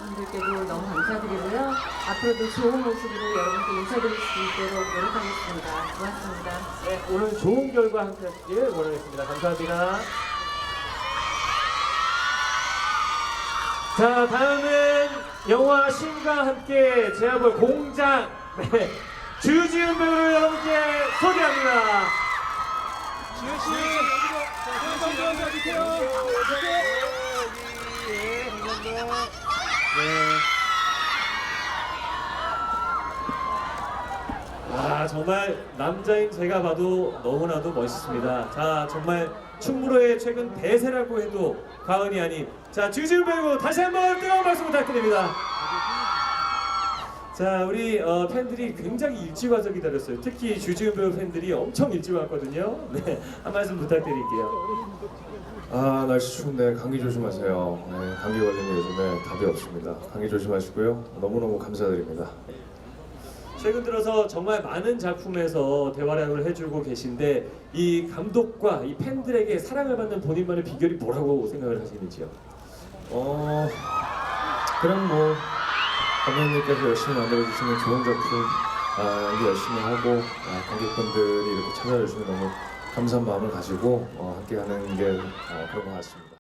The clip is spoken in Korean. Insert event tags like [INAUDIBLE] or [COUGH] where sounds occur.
분들께도 너무 감사드리고요. 앞으로도 좋은 모습으로 여러분께 인사드릴 수 있도록 노력하겠습니다. 고맙습니다. 네, 오늘 좋은 결과 함께 하시길 원하겠습니다. 감사합니다. 자, 다음은 영화 신과 함께 제압을 공장 네, 주지은 배우를 여러분께 소개합니다. 아 정말 남자인 제가 봐도 너무나도 멋있습니다. 자 정말 충무로의 최근 대세라고 해도 과언이 아닌 자 주지훈 배우 다시 한번 뜨거운 박수 부탁드립니다. 자 우리 어, 팬들이 굉장히 일찍 와서 기다렸어요. 특히 주지훈 배우 팬들이 엄청 일찍 왔거든요. [LAUGHS] 네 한 말씀 부탁드릴게요. 아 날씨 추운데 감기 조심하세요. 네, 감기 걸리면 요즘에 답이 없습니다. 감기 조심하시고요. 너무너무 감사드립니다. 최근 들어서 정말 많은 작품에서 대활약을 해주고 계신데 이 감독과 이 팬들에게 사랑을 받는 본인만의 비결이 뭐라고 생각을 하시는지요? 어 그냥 뭐 감독님께서 열심히 만들어주시는 좋은 작품 아, 연기 열심히 하고 아, 관객분들이 이렇게 찾아주시면 너무 감사한 마음을 가지고 어, 함께하는 게 어, 그런 것 같습니다.